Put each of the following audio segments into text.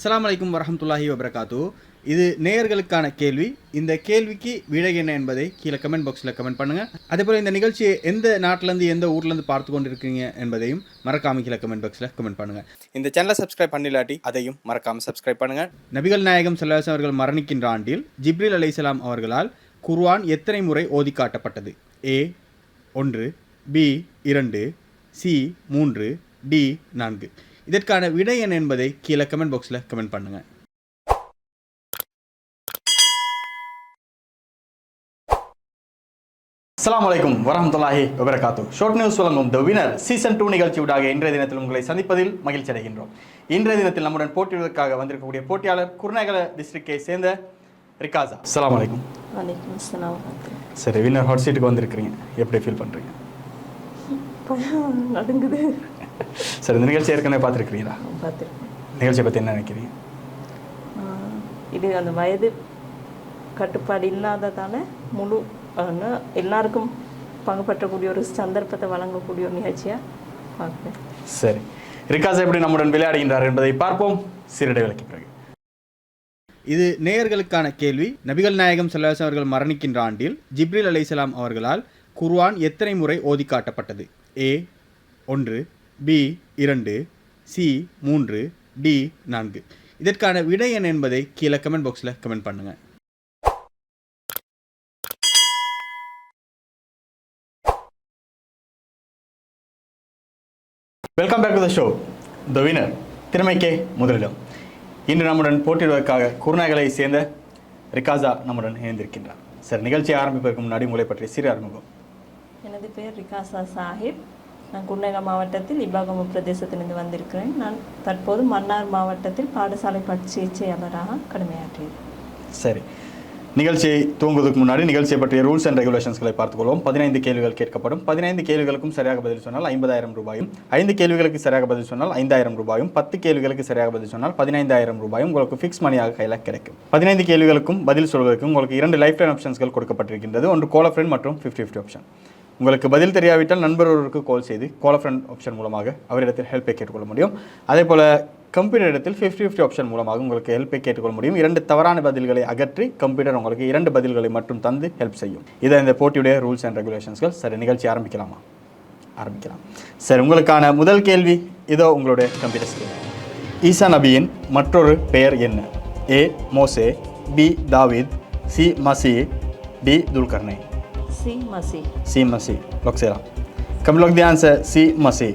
அஸ்ஸலாமு அலைக்கும் வரஹ்மத்துல்லாஹி வபரகாத்து. இது நேயர்களுக்கான கேள்வி. இந்த கேள்விக்கு விடை என்ன என்பதை கீழே கமெண்ட் பாக்ஸில் கமெண்ட் பண்ணுங்க. அதே போல் இந்த நிகழ்ச்சியை எந்த நாட்டிலேருந்து எந்த ஊர்லேருந்து பார்த்து கொண்டு இருக்கீங்க என்பதையும் மறக்காம கீழே கமெண்ட் பாக்ஸில் கமெண்ட் பண்ணுங்க. இந்த சேனலை சப்ஸ்கிரைப் பண்ணிலாட்டி அதையும் மறக்காம சப்ஸ்கிரைப் பண்ணுங்க. நபிகள் நாயகம் ஸல்லல்லாஹு அவர்கள் மரணிக்கின்ற ஆண்டில் ஜிப்ரில் அலைஹிஸ்ஸலாம் அவர்களால் குர்ஆன் எத்தனை முறை ஓதி காட்டப்பட்டது? ஏ ஒன்று பி இரண்டு சி மூன்று டி நான்கு. இதற்கான விடை என்ன என்பதை கீழே கமெண்ட் பாக்ஸில் கமெண்ட் பண்ணுங்கள் அஸ்ஸலாமு அலைக்கும் வரஹ்மத்துல்லாஹி வபரகாத்து ஷார்ட் நியூஸ் வழங்கும் த வினர் சீசன் டூ நிகழ்ச்சி விடாக இன்றைய தினத்தில் உங்களை சந்திப்பதில் மகிழ்ச்சி அடைகின்றோம். இன்றைய தினத்தில் நம்முடன் போட்டியிடுவதற்காக வந்திருக்கக்கூடிய போட்டியாளர் குருநகர டிஸ்ட்ரிக்டை சேர்ந்த ரிகாசா அஸ்ஸலாமு அலைக்கும். வலைக்கம். சரி வின்னர் ஹாட் சீட்டுக்கு வந்திருக்கிறீங்க. எப்படி ஃபீல் பண்ணுறீங்க நடுங்குது. சரி இந்த நிகழ்ச்சி ஏற்கனவே பார்த்துருக்கிறீங்களா? பார்த்துருக்கேன். நிகழ்ச்சியை பற்றி என்ன நினைக்கிறீங்க? இது அந்த வயது கட்டுப்பாடு இல்லாததால முழு எல்லாருக்கும் பங்கு பற்றக்கூடிய ஒரு சந்தர்ப்பத்தை வழங்கக்கூடிய ஒரு நிகழ்ச்சியாக பார்க்குறேன் சரி. ரிகாசா எப்படி நம்முடன் விளையாடுகின்றார் என்பதை பார்ப்போம். சிறிடை விளக்கி பிறகு. இது நேயர்களுக்கான கேள்வி. நபிகள் நாயகம் ஸல்லல்லாஹு அவர்கள் மரணிக்கின்ற ஆண்டில் ஜிப்ரில் அலைஹிஸ்ஸலாம் அவர்களால் குர்ஆன் எத்தனை முறை ஓதி காட்டப்பட்டது? ஏ ஒன்று பி இரண்டு சி மூன்று டி நான்கு. இதற்கான விடை என்ன என்பதை கீழே கமெண்ட் பாக்ஸில் கமெண்ட் பண்ணுங்கள் welcome back to the show the winner திறமைக்கே முதலிடம். இன்று நம்முடன் போட்டியிடுவதற்காக குருநாயகளை சேர்ந்த ரிகாசா நம்முடன் இணைந்திருக்கின்றார். சரி நிகழ்ச்சியை ஆரம்பிப்பதற்கு முன்னாடி உங்களை பற்றி சிறு அறிமுகம். எனது பேர் ரிகாசா சாஹிப். நான் குர்நேகா மாவட்டத்தில் இபாகம பிரதேசத்திலிருந்து வந்திருக்கிறேன். நான் தற்போது மன்னார் மாவட்டத்தில் பாடசாலை பயிற்சியாளராக கடமையாற்றியேன் சரி. நிகழ்ச்சியை தூங்குவதற்கு முன்னாடி நிகழ்ச்சியை பற்றிய ரூல்ஸ் அண்ட் ரெகுலேஷன்ஸ்களை பார்த்துக்கொள்வோம். பதினைந்து கேள்விகள் கேட்கப்படும். பதினைந்து கேள்விகளுக்கும் சரியாக பதில் சொன்னால் ஐம்பதாயிரம் ரூபாயும் ஐந்து கேள்விகளுக்கு சரியாக பதில் சொன்னால் ஐந்தாயிரம் ரூபாயும் பத்து கேள்விகளுக்கு சரியாக பதில் சொன்னால் பதினைந்தாயிரம் ரூபாயும் உங்களுக்கு ஃபிக்ஸ் மணியாக கையில் கிடைக்கும். பதினைந்து கேள்விகளுக்கும் பதில் சொல்வதற்கு உங்களுக்கு இரண்டு லைஃப் டைம் ஆப்ஷன்ஸ்கள் கொடுக்கப்பட்டிருக்கின்றது. ஒன்று கோல ஃப்ரெண்ட் மற்றும் ஃபிஃப்டி ஃபிஃப்டி ஆப்ஷன் உங்களுக்கு பதில் தெரியாவிட்டால் நண்பர் ஒருவருக்கு கால் செய்து கால் ஃப்ரெண்ட் ஆப்ஷன் மூலமாக அவரிடத்தில் ஹெல்ப்பை கேட்டுக்கொள்ள முடியும். அதே போல் கம்ப்யூட்டர் இடத்தில் ஃபிஃப்டி ஃபிஃப்டி ஆப்ஷன் மூலமாக உங்களுக்கு ஹெல்ப்பை கேட்டுக்கொள்ள முடியும். இரண்டு தவறான பதில்களை அகற்றி கம்ப்யூட்டர் உங்களுக்கு இரண்டு பதில்களை மட்டும் தந்து ஹெல்ப் செய்யும். இதை இந்த போட்டியுடைய ரூல்ஸ் அண்ட் ரெகுலேஷன்ஸ்கள் சரி நிகழ்ச்சி ஆரம்பிக்கலாமா? ஆரம்பிக்கலாம். சரி உங்களுக்கான முதல் கேள்வி இதோ உங்களுடைய கம்ப்யூட்டர் ஸ்கிரீன் ஈசா நபியின் மற்றொரு பெயர் என்ன? ஏ மோசே பி தாவித் சி மசி டி துல்கர்னை C. Masih. C. Masih. Lock செய்யலாம் Can we lock the answer? C. Masih.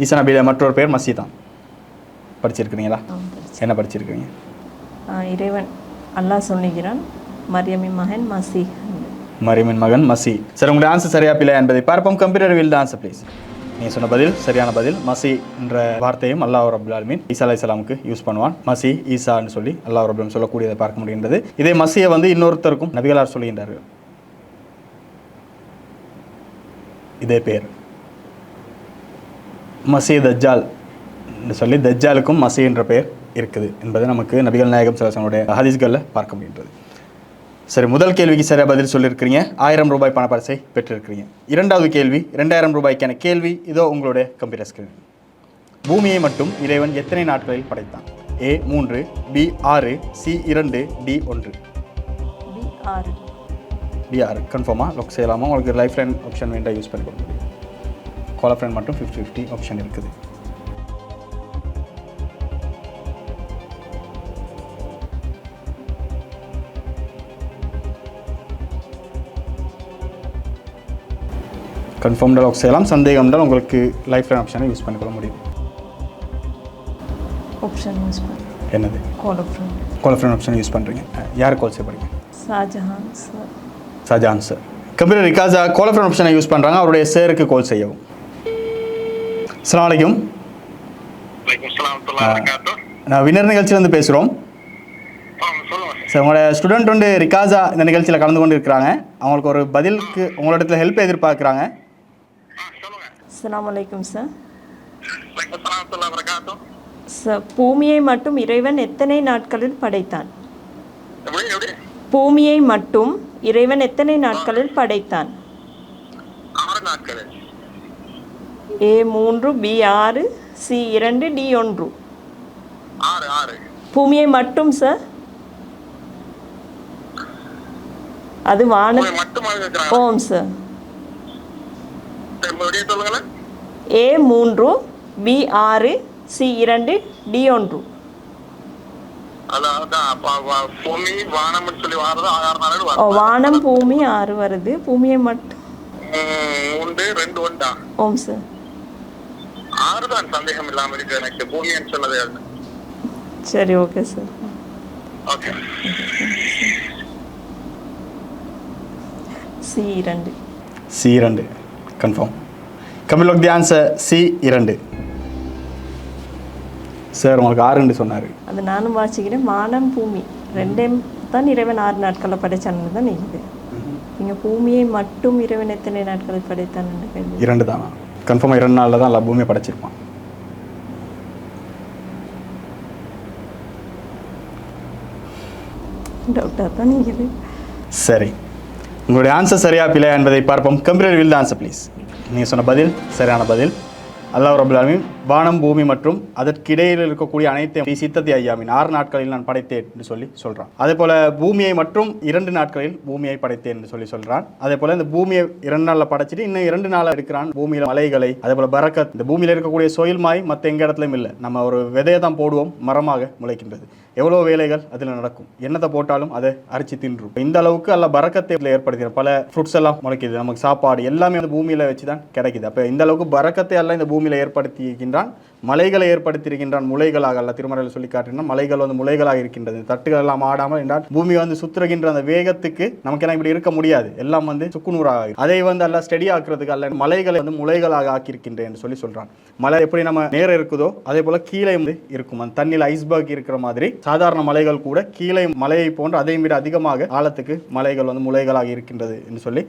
ஈசா நபியில மற்றொரு பேர் மசி தான் படிச்சிருக்கிறீங்களா என்ன படிச்சிருக்கிறீங்க இறைவன் அல்லாஹ் சொல்லுகிறான் மரியமின் மகன் மசி மரியமின் மகன் மசி சரி உங்களுடைய ஆன்சர் சரியா பிள்ளை என்பதை பார்ப்போம் கம்ப்யூட்டர் வில் ஆன்சர் ப்ளீஸ் நீ சொன்ன பதில் சரியான பதில். மசி என்ற வார்த்தையும் அல்லாஹ் ரபுல் ஆலமீன் ஈசா அலை சலாமுக்கு யூஸ் பண்ணுவான். மசி ஈசான்னு சொல்லி அல்லாஹ் ரபுல் சொல்லக்கூடியதை பார்க்க முடிகின்றது. இதே மசியை வந்து இன்னொருத்தருக்கும் நபிகளார் சொல்லுகின்றார்கள் இதே பேர். மசி தஜ்ஜால் சொல்லி தஜ்ஜாலுக்கும் மசி என்ற பெயர் இருக்குது என்பதை நமக்கு நபிகள் நாயகம் சிலசனுடைய ஹதீஸ்களில் பார்க்க முடிகின்றது. சரி முதல் கேள்விக்கு சரியாக பதில் சொல்லியிருக்கிறீங்க. ஆயிரம் ரூபாய் பணப்பரிசை பெற்றிருக்கிறீங்க. இரண்டாவது கேள்வி இரண்டாயிரம் ரூபாய்க்கான கேள்வி இதோ உங்களுடைய கம்ப்யூட்டர் ஸ்கிரீன் பூமியை மட்டும் இறைவன் எத்தனை நாட்களில் படைத்தான்? ஏ மூன்று பி ஆறு சி இரண்டு டி ஒன்று. டி ஆறு. கன்ஃபார்மாக லாக் செய்யலாமா? உங்களுக்கு லைஃப் லைன் ஆப்ஷன் வேண்டாம் யூஸ் பண்ணி கொடுக்க முடியும். கால் ஃப்ரெண்ட் மட்டும் ஃபிஃப்டி ஃபிஃப்டி ஆப்ஷன் இருக்குது. கன்ஃபார்ம்டாக லாக் செய்யலாம். சந்தேகம் என்றால் உங்களுக்கு லைஃப் லைன் ஆப்ஷனை யூஸ் பண்ணிக்கொள்ள முடியும். ஆப்ஷன் யூஸ் பண்ண. என்னது? Call option call friend option use பண்ணுறீங்க யார் கால் செய்ய போகிறீங்க Shahjahan sir Shajan sir computer ரிகாஸா call friend ஆப்ஷனை யூஸ் பண்ணுறாங்க அவருடைய சேருக்கு கால் செய்யவும். அஸ்ஸலாமு அலைக்கும் வலைக்கம். நான் வினர் நிகழ்ச்சியிலேருந்து பேசுகிறோம் சார் உங்களோட ஸ்டூடெண்ட் வந்து ரிகாஸா இந்த நிகழ்ச்சியில் கலந்து கொண்டு இருக்கிறாங்க. அவங்களுக்கு ஒரு பதிலுக்கு உங்களோட இடத்துல ஹெல்ப் எதிர்பார்க்குறாங்க. சார் வலைக்கம். சார் பூமியை மட்டும் இறைவன் எத்தனை நாட்களில் படைத்தான்? பூமியை மட்டும் இறைவன் எத்தனை நாட்களில் படைத்தான்? ஏ மூன்று பி ஆறு சி இரண்டு டி ஒன்று. பூமியை மட்டும் சார் அது வான ஓம் சார் ஏ மூன்று பி ஆறு சி இரண்டு டி ஒன்று. வானம் பூமி ஆறு வருது. பூமியை மட்டும் ஓம் சார். ஆறு தான் சந்தேகம் இல்லாம இருக்கு எனக்கு. பூமின்னு சொன்னது சரி ஓகே சார். ஓகே. சி இரண்டு. சி இரண்டு. கன்ஃபார்ம். கபில் தி ஆன்சர் சி இரண்டு. சார் உங்களுக்கு ஆறுன்னு சொன்னார். அது நானும் வாசிக்கிறேன். வானம் பூமி. ரெண்டையும் தான் இறைவன் ஆறு நாட்களில் படைச்சான்னு தான் இருக்குது. நீங்கள் பூமியை மட்டும் இறைவன் எத்தனை நாட்களில் படைத்தான்னு கேள்வி. இரண்டு தானா. கன்ஃபார்மாக இரண்டு நாளில் தான் எல்லா பூமியை படைச்சிருப்பான். டவுட்டாக தான் இருக்குது. சரி. உங்களுடைய ஆன்சர் சரியா பிழையா என்பதை பார்ப்போம். கம்ப்யூட்டர் வில் ஆன்சர் ப்ளீஸ் நீங்கள் சொன்ன பதில் சரியான பதில். அல்லாஹ் ரபுல் வானம் பூமி மற்றும் அதற்கிடையில் இருக்கக்கூடிய அனைத்தையும் சித்தத்தை ஐயாமின் ஆறு நாட்களில் நான் படைத்தேன் என்று சொல்லி சொல்கிறான் அதே போல் பூமியை மற்றும் இரண்டு நாட்களில் பூமியை படைத்தேன் என்று சொல்லி சொல்கிறான் அதே போல் இந்த பூமியை இரண்டு நாளில் படைச்சிட்டு இன்னும் இரண்டு நாளில் இருக்கிறான் பூமியில் மலைகளை அதே போல் பரக்கத் இந்த பூமியில் இருக்கக்கூடிய சொயில் மாய் மற்ற எங்கள் இடத்துலையும் இல்லை. நம்ம ஒரு விதையை தான் போடுவோம் மரமாக முளைக்கின்றது. எவ்வளோ வேலைகள் அதில் நடக்கும்? என்னத்தை போட்டாலும் அதை அரிச்சு தின்றும். இந்த அளவுக்கு அல்ல பறக்கத்தை இதில் ஏற்படுத்தின பல ஃப்ரூட்ஸ் எல்லாம் முளைக்குது. நமக்கு சாப்பாடு எல்லாமே அந்த பூமியில் வச்சு தான் கிடைக்குது. அப்போ இந்த அளவுக்கு பறக்கத்தை எல்லாம் இந்த பூமியில் ஏற்படுத்திக்கின்ற இருக்கின்றான் மலைகளை ஏற்படுத்தியிருக்கின்றான் முளைகளாக அல்ல திருமறையில் சொல்லி காட்டினால் மலைகள் வந்து முளைகளாக இருக்கின்றது. தட்டுகள் எல்லாம் ஆடாமல் என்றால் பூமி வந்து சுற்றுகின்ற அந்த வேகத்துக்கு நமக்கு என்ன இப்படி இருக்க முடியாது. எல்லாம் வந்து சுக்குநூறாக அதை வந்து எல்லாம் ஸ்டெடி ஆக்குறதுக்கு அல்ல மலைகளை வந்து முளைகளாக ஆக்கியிருக்கின்றேன் என்று சொல்லி சொல்றான். மலை எப்படி நம்ம நேரம் இருக்குதோ அதே போல கீழே வந்து இருக்கும். அந்த தண்ணியில் ஐஸ்பர்க் இருக்கிற மாதிரி சாதாரண மலைகள் கூட கீழே மலையை போன்று அதையும் விட அதிகமாக ஆழத்துக்கு மலைகள் வந்து முளைகளாக இருக்கின்றது என்று சொல்லி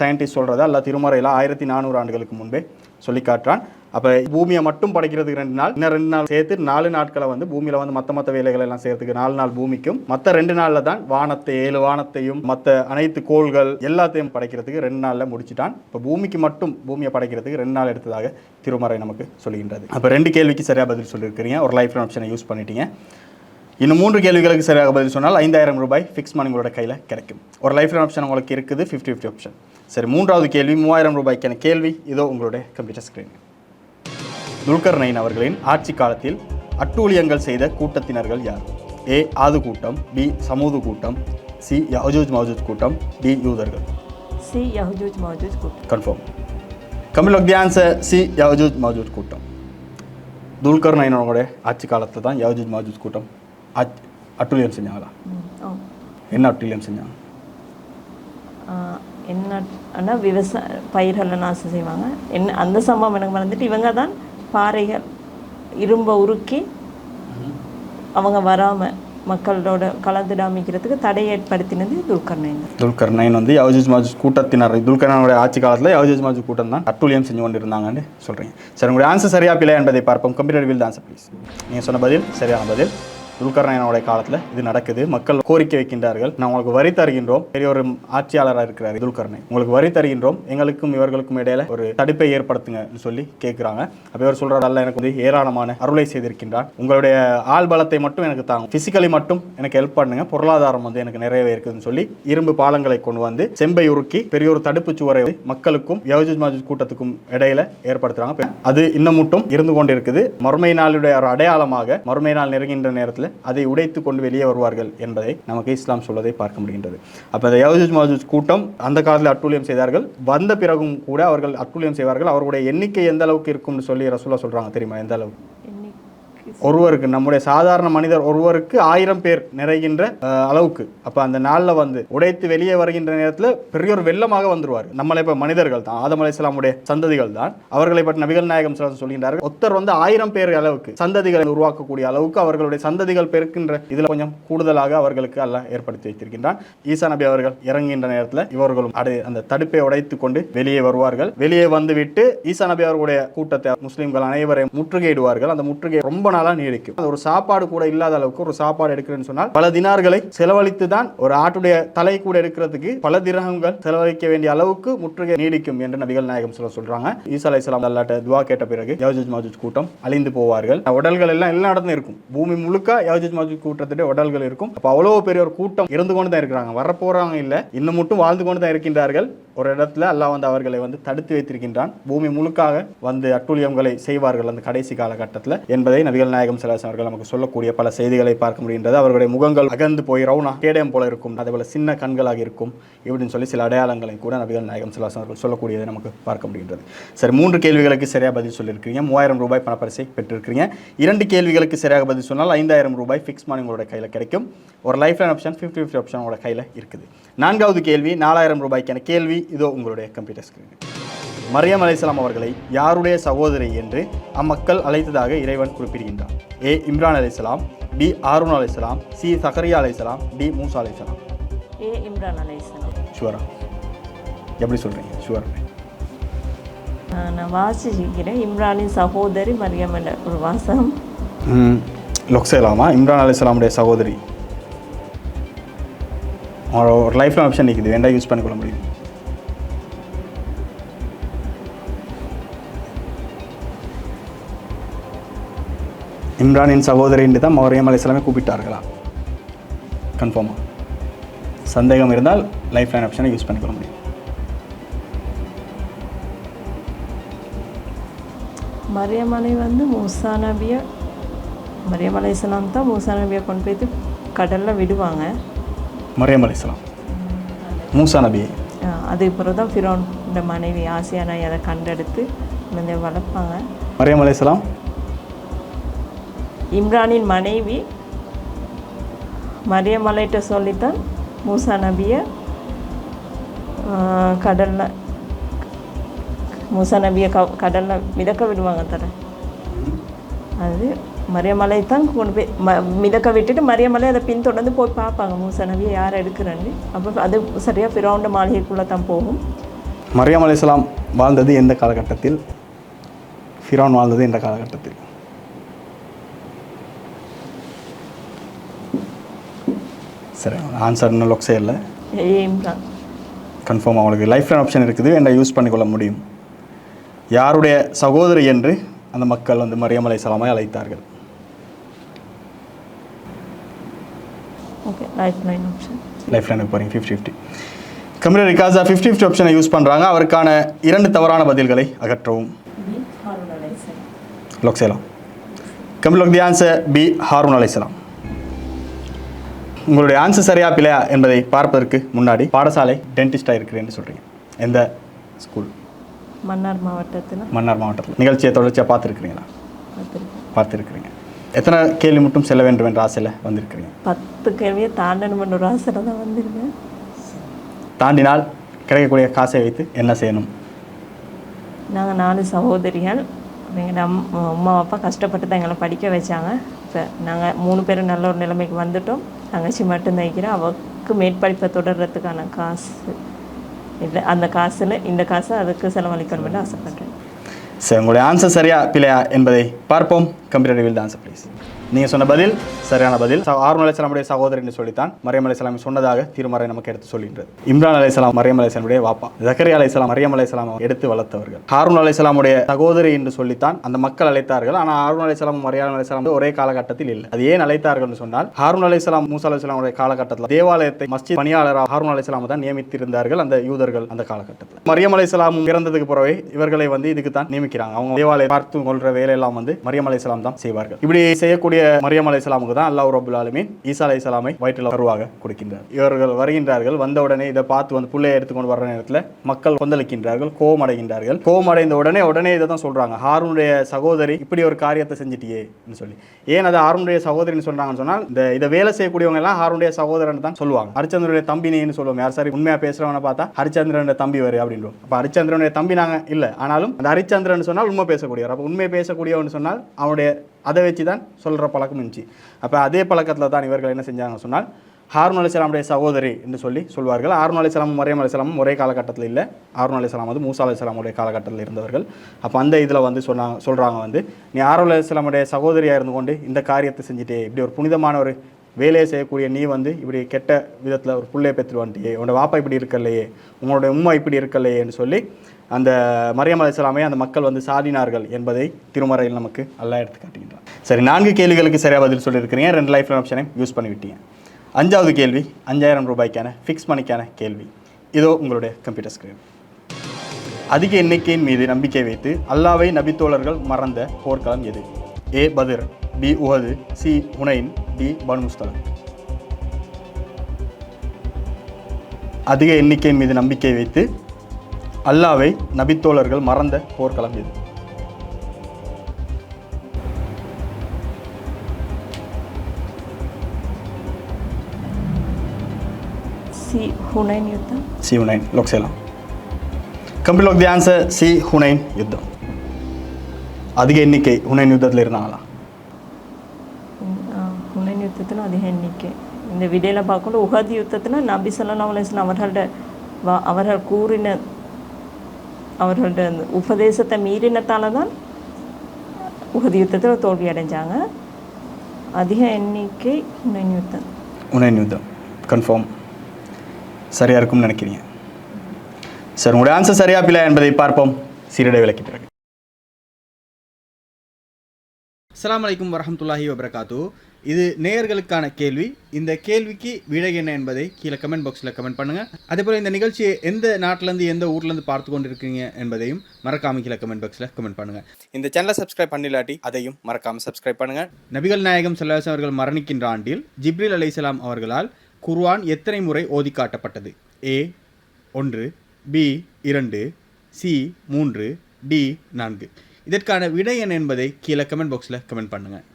சயின்டிஸ்ட் சொல்கிறதா அல்ல திருமறையில் ஆயிரத்தி நானூறு ஆண்டுகளுக்கு முன்பே சொல்லி காட்டுறான் அப்போ பூமியை மட்டும் படைக்கிறதுக்கு ரெண்டு நாள் இன்னும் ரெண்டு நாள் சேர்த்து நாலு நாட்களை வந்து பூமியில் வந்து மற்ற மற்ற வேலைகள் எல்லாம் செய்யறதுக்கு நாலு நாள் பூமிக்கும். மற்ற ரெண்டு நாளில் தான் வானத்தை ஏழு வானத்தையும் மற்ற அனைத்து கோள்கள் எல்லாத்தையும் படைக்கிறதுக்கு ரெண்டு நாளில் முடிச்சிட்டான். இப்போ பூமிக்கு மட்டும் பூமியை படைக்கிறதுக்கு ரெண்டு நாள் எடுத்ததாக திருமறை நமக்கு சொல்கின்றது. அப்போ ரெண்டு கேள்விக்கு சரியாக பதில் சொல்லியிருக்கிறீங்க. ஒரு லைஃப் ஆப்ஷனை யூஸ் பண்ணிட்டீங்க. இன்னும் மூன்று கேள்விகளுக்கு சரியாக பதில் சொன்னால் ஐந்தாயிரம் ரூபாய் ஃபிக்ஸ் மணி உங்களோட கையில் கிடைக்கும். ஒரு லைஃப் ஆப்ஷன் உங்களுக்கு இருக்குது ஃபிஃப்டி ஃபிஃப்டி ஆப்ஷன் சரி மூன்றாவது கேள்வி மூவாயிரம் ரூபாய்க்கான கேள்வி. இதோ உங்களுடைய கம்ப்யூட்டர் ஸ்க்ரீன் துல்கர் நைன் அவர்களின் ஆட்சி காலத்தில் அட்டூழியங்கள் செய்த கூட்டத்தினர்கள் யார்? ஏ ஆது கூட்டம் பி சமூது கூட்டம் சி யஜூஜ் மௌஜூத் கூட்டம் டி யூதர்கள். சி யஹஜூஜ் மௌஜூஜ் கூட்டம். கன்ஃபார்ம் கமில் ஆஃப் தி ஆன்சர் சி யஜூஜ் மௌஜூத் கூட்டம். துல்கர் நைனோட ஆட்சி காலத்தில் தான் யஜூஜ் மௌஜூத் கூட்டம் அட்டூழியம் செஞ்சாங்களா. என்ன அட்டூழியம் செஞ்சாங்க? என்னன்னா என்ன விவசாய பயிர்களை நாசம் செய்வாங்க. என்ன அந்த சம்பவம் எனக்கு மறந்துட்டு இவங்க தான் பாறைகள் இரும்பை உருக்கி அவங்க வராமல் மக்களோட கலந்துடாமிக்கிறதுக்கு தடை ஏற்படுத்தினது துல்கர்ணயன் துல்கர் நைன் வந்து யவஜூஜ் மாஜூஜ் கூட்டத்தினர். துல்கர்ணனுடைய ஆட்சி காலத்தில் யவஜூஜ் மாஜூஜ் கூட்டம் தான் அட்டூழியம் செஞ்சு கொண்டு இருந்தாங்கன்னு சொல்கிறீங்க சார் உங்களுடைய ஆன்சர் சரியா பிள்ளை என்பதை பார்ப்போம். கம்ப்யூட்டர் வில் ஆன்சர் ப்ளீஸ் நீங்கள் சொன்ன பதில் சரியான பதில். துல்கர்ணையனோட காலத்தில் இது நடக்குது. மக்கள் கோரிக்கை வைக்கின்றார்கள். நான் உங்களுக்கு வரி தருகின்றோம். பெரிய ஒரு ஆட்சியாளராக இருக்கிறார் துல்கர்ணை. உங்களுக்கு வரி தருகின்றோம். எங்களுக்கும் இவர்களுக்கும் இடையில ஒரு தடுப்பை ஏற்படுத்துங்கன்னு சொல்லி கேட்குறாங்க அப்போ இவர் சொல்கிறார் அல்ல எனக்கு வந்து ஏராளமான அருளை செய்திருக்கின்றார். உங்களுடைய ஆள் பலத்தை மட்டும் எனக்கு தாங்க. பிசிக்கலி மட்டும் எனக்கு ஹெல்ப் பண்ணுங்க. பொருளாதாரம் வந்து எனக்கு நிறையவே இருக்குதுன்னு சொல்லி இரும்பு பாலங்களை கொண்டு வந்து செம்பை உருக்கி பெரிய ஒரு தடுப்பு சுவரை மக்களுக்கும் யோஜித் மாஜூஜ் கூட்டத்துக்கும் இடையில ஏற்படுத்துறாங்க. அது இன்னமும் இருந்து கொண்டு இருக்குது மறுமை நாளுடைய ஒரு அடையாளமாக மறுமை நாள் நெருங்கின்ற நேரத்தில் அதை உடைத்து கொண்டு வெளியே வருவார்கள் என்பதை நமக்கு இஸ்லாம் சொல்வதை பார்க்க முடிகின்றது. அப்போ இந்த யவஜூஜ் மஜூஜ் கூட்டம் அந்த காலத்தில் அட்டூழியம் செய்தார்கள். வந்த பிறகும் கூட அவர்கள் அட்டூழியம் செய்வார்கள். அவர்களுடைய எண்ணிக்கை எந்த அளவுக்கு இருக்கும்னு சொல்லி ரசூலா சொல்கிறாங்க தெரியுமா? எந்த அளவுக்கு ஒருவருக்கு நம்முடைய சாதாரண மனிதர் ஒருவருக்கு ஆயிரம் பேர் நிறைகின்ற அளவுக்கு. அப்போ அந்த நாளில் வந்து உடைத்து வெளியே வருகின்ற நேரத்தில் பெரிய ஒரு வெள்ளமாக வந்துருவார். நம்மளை இப்போ மனிதர்கள் தான் ஆதம் அலைஹிஸ்ஸலாமுடைய சந்ததிகள் தான். அவர்களை பற்றி நபிகள் நாயகம் ஸல்லல்லாஹு சொல்கின்றார்கள் ஒருத்தர் வந்து ஆயிரம் பேர் அளவுக்கு சந்ததிகளை உருவாக்கக்கூடிய அளவுக்கு அவர்களுடைய சந்ததிகள் பெருக்கின்ற இதில் கொஞ்சம் கூடுதலாக அவர்களுக்கு அல்ல ஏற்படுத்தி வைத்திருக்கின்றான். ஈசா நபி அவர்கள் இறங்குகின்ற நேரத்தில் இவர்களும் அடை அந்த தடுப்பை உடைத்து கொண்டு வெளியே வருவார்கள். வெளியே வந்துவிட்டு ஈசா நபி அவர்களுடைய கூட்டத்தை முஸ்லீம்கள் அனைவரையும் முற்றுகையிடுவார்கள். அந்த முற்றுகை ரொம்ப நாளாக நீடிக்கும். ஒரு சாப்பாடு கூட இல்லாத அளவுக்கு ஒரு சாப்பாடு எடுக்கிறேன்னு சொன்னால் பல தினார்களை செலவழித்து தான் ஒரு ஆட்டுடைய தலை கூட எடுக்கிறதுக்கு பல திரகங்கள் செலவழிக்க வேண்டிய அளவுக்கு முற்றுகை நீடிக்கும் என்று நபிகள் நாயகம் சொல்ல சொல்றாங்க. ஈசா அலை இஸ்லாம் அல்லாட்ட துவா கேட்ட பிறகு யவஜூஜ் மாஜூஜ் கூட்டம் அழிந்து போவார்கள். உடல்கள் எல்லாம் எல்லா இடத்துலையும் இருக்கும். பூமி முழுக்க யவஜூஜ் மாஜூஜ் கூட்டத்துடைய உடல்கள் இருக்கும். அப்போ அவ்வளோ பெரிய ஒரு கூட்டம் இருந்து கொண்டு தான் இருக்கிறாங்க. வரப்போறாங்க இல்லை இன்னும் மட்டும் வாழ்ந்து கொண்டு தான் இருக்கின்றார்கள். ஒரு இடத்துல அல்லாஹ் வந்து அவர்களை வந்து தடுத்து வைத்திருக்கின்றான். பூமி முழுக்காக வந்து அட்டூழியங்களை செய்வார்கள் அந்த கடைசி காலகட்டத்தில் என்பதை நபிகள் நாயகம் சலாசம் அவர்கள் நமக்கு சொல்லக்கூடிய பல செய்திகளை பார்க்க முடிகின்றது. அவர்களுடைய முகங்கள் அகந்து போய் ரவுனா கேடயம் போல இருக்கும். அதே போல சின்ன கண்களாக இருக்கும் இப்படின்னு சொல்லி சில அடையாளங்களை கூட நபிகள் நாயகம் சலாசம் அவர்கள் சொல்லக்கூடியதை நமக்கு பார்க்க முடிகின்றது. சரி மூன்று கேள்விகளுக்கு சரியாக பதில் சொல்லியிருக்கிறீங்க. மூவாயிரம் ரூபாய் பணப்பரிசை பெற்றிருக்கிறீங்க. இரண்டு கேள்விகளுக்கு சரியாக பதில் சொன்னால் ஐந்தாயிரம் ரூபாய் ஃபிக்ஸ் மணி உங்களோட கையில் கிடைக்கும். ஒரு life line option fifty fifty option உங்களோட கையில் இருக்குது. நான்காவது கேள்வி நாலாயிரம் ரூபாய்க்கான கேள்வி இதோ உங்களுடைய கம்ப்யூட்டர் ஸ்க்ரீன் மரியம் அலைசலாம் அவர்களை யாருடைய சகோதரி என்று அம்மக்கள் அழைத்ததாக இறைவன் குறிப்பிடுகின்றார். ஏ இம்ரான் அலைசலாம் பி ஆருன் அலைசலாம் சி சகரியா அலைசலாம் டி மூசா அலைசலாம் ஏ இம்ரான் அலைசலாம் ஷுவரா எப்படி சொல்கிறீங்க ஷுவர் நான் வாசிச்சிருக்கிறேன் இம்ரானின் சகோதரி மரியம் ஒரு வாசகம். லொக்சேலாமா இம்ரான் அலைசலாமுடைய சகோதரி. அவரோட ஒரு லைஃப் ஆப்ஷன் நிற்குது வேண்டாம் யூஸ் பண்ணிக்கொள்ள முடியும். இம்ரானின் சகோதரின்னு தான் மௌரியம் அலைசலாமே கூப்பிட்டார்களா? கன்ஃபார்மா சந்தேகம் இருந்தால் லைஃப் லைன் ஆப்ஷனை யூஸ் பண்ணிக்கொள்ள முடியும். மரியமலை வந்து மூசா நபியை மரியம் அலைசலாம் தான் மூசா நபியை கொண்டு போயிட்டு கடலில் விடுவாங்க. மரியம் அலைசலாம் மூசா நபி. அதுக்கு பிறகு தான் ஃபிரோன் இந்த மனைவி ஆசியா நாய் அதை கண்டெடுத்து வந்து வளர்ப்பாங்க. மரியம் அலைசலாம் இம்ரானின் மனைவி மரியமலைகிட்ட சொல்லித்தான் மூசா நபியை கடலில் மூசா நபியை க கடலில் மிதக்க விடுவாங்க தர. அது மரியமலை தான் கொண்டு போய் ம மிதக்க விட்டுட்டு மரியமலை அதை பின்தொடர்ந்து போய் பார்ப்பாங்க. மூசா நபியை யார் எடுக்கிறேன்னு. அப்போ அது சரியாக ஃபிரௌண்ட மாளிகைக்குள்ளே தான் போகும். மரியமலை சலாம் வாழ்ந்தது எந்த காலகட்டத்தில்? ஃபிரான் வாழ்ந்தது எந்த காலகட்டத்தில்? சரி ஆன்சர் இன்னும் லொக்ஸே இல்லை கன்ஃபார்ம் அவங்களுக்கு லைஃப் லைன் ஆப்ஷன் இருக்குது என்ன யூஸ் பண்ணிக்கொள்ள முடியும். யாருடைய சகோதரி என்று அந்த மக்கள் வந்து மரியம் அலைசலாமை அழைத்தார்கள். Okay life line option life லைனுக்கு போகிறீங்க ஃபிஃப்டி ஃபிஃப்டி கம்ப்யூட்டர் ரிகாஸா ஃபிஃப்டி ஃபிஃப்டி ஆப்ஷனை யூஸ் பண்ணுறாங்க அவருக்கான இரண்டு தவறான பதில்களை அகற்றவும். லொக்ஸேலாம் கம்ப்யூட்டர் தி ஆன்சர் பி ஹாரூன் அலைசலாம் உங்களுடைய ஆன்சர் சரியா பிழையா என்பதை பார்ப்பதற்கு முன்னாடி பாடசாலை டென்டிஸ்டாக இருக்கிறேன்னு சொல்கிறீங்க எந்த ஸ்கூல் மன்னார் மாவட்டத்தில். மன்னார் மாவட்டத்தில். நிகழ்ச்சியை தொடர்ச்சியாக பார்த்துருக்கிறீங்களா? பார்த்துருக்கிறீங்க. எத்தனை கேள்வி மட்டும் செல்ல வேண்டும் என்ற ஆசையில் வந்திருக்கிறீங்க? பத்து கேள்வியை தாண்டணும்னு ஒரு ஆசையில் தான் வந்திருக்கேன். தாண்டினால் கிடைக்கக்கூடிய காசை வைத்து என்ன செய்யணும்? நாங்கள் நாலு சகோதரிகள். எங்கள் அம் அம்மா அப்பா கஷ்டப்பட்டு தான் எங்களை படிக்க வச்சாங்க. இப்போ நாங்கள் மூணு பேரும் நல்ல ஒரு நிலைமைக்கு வந்துட்டோம். தங்கச்சி மட்டும் தைக்கிறேன் அவருக்கு மேற்படிப்பை தொடர்றதுக்கான காசு இல்லை. அந்த காசில் இந்த காசை அதுக்கு செலவழிக்கணும்னு ஆசைப்பட்றேன். சரி உங்களுடைய ஆன்சர் சரியா பிள்ளையா என்பதை பார்ப்போம். கம்ப்யூட்டர் ரிவில் ஆன்சர் ப்ளீஸ் நீங்கள் சொன்ன பதில் சரியான பதில். ச- ஆர்வன் அலைசலாமுடைய சகோதரின்னு சொல்லித்தான் மரியம் அலைசலாம் சொன்னதாக திருமறை நமக்கு எடுத்து சொல்கின்றது. இம்ரான் அலைசலாம் மரியம் அலைசலாமுடைய வாப்பா. ஜக்கரி அலைசலாம் மரியம் அலைசலாம் எடுத்து வளர்த்தவர்கள். ஹாரூன் அலைசலாமுடைய சகோதரி என்று சொல்லித்தான் அந்த மக்கள் அழைத்தார்கள். ஆனால் ஹாரூன் அலைசலாம் மரியான் அலைசலாம் ஒரே காலகட்டத்தில் இல்லை. அது ஏன் அழைத்தார்கள் சொன்னால் ஹாரூன் அலைசலாம் மூசா அலைசலாமுடைய காலகட்டத்தில் தேவாலயத்தை மஸ்ஜித் பணியாளராக ஹாரூன் அலைசலாம் தான் நியமித்திருந்தார்கள் அந்த யூதர்கள் அந்த காலகட்டத்தில். மரியம் அலைசலாம் பிறந்ததுக்கு பிறகு இவர்களை வந்து இதுக்கு தான் நியமிக்கிறாங்க. அவங்க தேவாலயம் பார்த்து கொள்ற வேலையெல்லாம் வந்து மரியம் அலைசலாம் தான் செய்வார்கள். இப்படி செய்யக்கூடிய மரியம் இஸ்லாமுக்கு தான் அல்லாஹ் ரபுல் ஆலமீன் ஈசா அலைசலாமை வயிற்றில் வருவாக கொடுக்கின்றார். இவர்கள் வருகின்றார்கள் வந்த உடனே இதை பார்த்து வந்து புள்ளையை எடுத்துக்கொண்டு வர்ற நேரத்தில் மக்கள் கொந்தளிக்கின்றார்கள் கோபம் அடைகின்றார்கள் கோபம் அடைந்த உடனே உடனே இதை தான் சொல்றாங்க. ஹாரூனுடைய சகோதரி இப்படி ஒரு காரியத்தை செஞ்சிட்டியேன்னு சொல்லி. ஏன் அது ஹாரூனுடைய சகோதரின்னு சொல்றாங்கன்னு சொன்னால் இந்த இதை வேலை செய்யக்கூடியவங்க எல்லாம் ஹாரூனுடைய சகோதரன் தான் சொல்லுவாங்க. ஹரிச்சந்திரனுடைய தம்பினின்னு சொல்லுவோம். யார் சரி? உண்மையா பேசுறவனை பார்த்தா ஹரிச்சந்திரனுடைய தம்பி வரு அப்படின்றோம் அப்போ ஹரிச்சந்திரனுடைய தம்பி நாங்கள் இல்லை. ஆனாலும் அந்த ஹரிச்சந்திரன் சொன்னால் உண்மை பேசக்கூடியவர். அப்போ உண்மை பேசக்கூடியவன் சொன்னால் அவனுடைய அதை வச்சு தான் சொல்கிற பழக்கம் இருந்துச்சு. அப்போ அதே பழக்கத்தில் தான் இவர்கள் என்ன செஞ்சாங்க சொன்னால் ஹாரூன் அலிஸ்லாமுடைய சகோதரி என்று சொல்லி சொல்வார்கள். ஹாரூன் அலிஸ்லாமும் மரியம் அலிஸ்லாமும் ஒரே காலகட்டத்தில் இல்லை. ஹாரூன் அலிஸ்லாம் வந்து மூசா அலிஸ்லாமுடைய காலகட்டத்தில் இருந்தவர்கள். அப்போ அந்த இதில் வந்து சொன்னாங்க சொல்கிறாங்க வந்து நீ ஹாரூன் அலிஸ்லாமுடைய சகோதரியாக இருந்து கொண்டு இந்த காரியத்தை செஞ்சுட்டே இப்படி ஒரு புனிதமான ஒரு வேலையை செய்யக்கூடிய நீ வந்து இப்படி கெட்ட விதத்தில் ஒரு பிள்ளையை பெற்று வந்துட்டியே உன்னோட வாப்பா இப்படி இருக்கலையே உங்களோட உம்மா இப்படி இருக்கலையேன்னு சொல்லி அந்த மரியம் அலிஸ்லாமை அந்த மக்கள் வந்து சாதினார்கள் என்பதை திருமறையில் நமக்கு நல்லா எடுத்து காட்டுகின்றான் சரி நான்கு கேள்விகளுக்கு சரியாக பதில் சொல்லியிருக்கிறீங்க. ரெண்டு லைஃப் ஆப்ஷனை யூஸ் பண்ணிவிட்டீங்க. அஞ்சாவது கேள்வி அஞ்சாயிரம் ரூபாய்க்கான ஃபிக்ஸ் மணிக்கான கேள்வி. இதோ உங்களுடைய கம்ப்யூட்டர் ஸ்க்ரீன் அதிக எண்ணிக்கையின் மீது நம்பிக்கை வைத்து அல்லாவை நபித்தோழர்கள் மறந்த போர்க்களம் எது? ஏ பதிர் பி உஹது சி ஹுனைன் டி பனுமுஸ்தலம் அதிக எண்ணிக்கையின் மீது நம்பிக்கை வைத்து அல்லாவை நபித்தோழர்கள் மறந்த போர்க்களம் எது சி ஹுனைன் யுத்தம். சி ஹுனைன் lock Salem complete lock the answer C Hunain யுத்தம். அதிக எண்ணிக்கை ஹுனைன் யுத்தத்தில் இருந்தாங்களா? ஹுனைன் யுத்தத்தில் அதிக எண்ணிக்கை. இந்த விடையில் பார்க்கணும் உஹது யுத்தத்தில் நபி ஸல்லல்லாஹு அலைஹி வஸல்லம் அவர்களோட வா அவர்கள் கூறின அவர்களோட அந்த உபதேசத்தை மீறினத்தால் தான் உஹது யுத்தத்தில் தோல்வி அடைஞ்சாங்க. அதிக எண்ணிக்கை ஹுனைன் யுத்தம் ஹுனைன் யுத்தம் கன்ஃபார்ம் சரியாக இருக்கும்னு நினைக்கிறீங்க. சார் உங்களுடைய ஆன்சர் சரியா பிள்ளை என்பதை பார்ப்போம். சீரடை விளக்கி பிறகு. அஸ்ஸலாமு அலைக்கும் வரஹ்மத்துல்லாஹி வபரகாத்து. இது நேயர்களுக்கான கேள்வி. இந்த கேள்விக்கு விடை என்ன என்பதை கீழே கமெண்ட் பாக்ஸில் கமெண்ட் பண்ணுங்கள் அதே போல் இந்த நிகழ்ச்சியை எந்த நாட்டிலேருந்து எந்த ஊர்லேருந்து பார்த்து கொண்டு இருக்கீங்க என்பதையும் மறக்காம கீழே கமெண்ட் பாக்ஸில் கமெண்ட் பண்ணுங்கள் இந்த சேனலை சப்ஸ்கிரைப் பண்ணிலாட்டி அதையும் மறக்காமல் சப்ஸ்கிரைப் பண்ணுங்கள் நபிகள் நாயகம் ஸல்லல்லாஹு அவர்கள் மரணிக்கின்ற ஆண்டில் ஜிப்ரில் அலைஹிஸ்ஸலாம் அவர்களால் குர்ஆன் எத்தனை முறை ஓதி காட்டப்பட்டது? ஏ ஒன்று பி இரண்டு சி மூன்று டி நான்கு. இதற்கான விடை என்ன என்பதை கீழே கமெண்ட் பாக்ஸில் கமெண்ட் பண்ணுங்கள்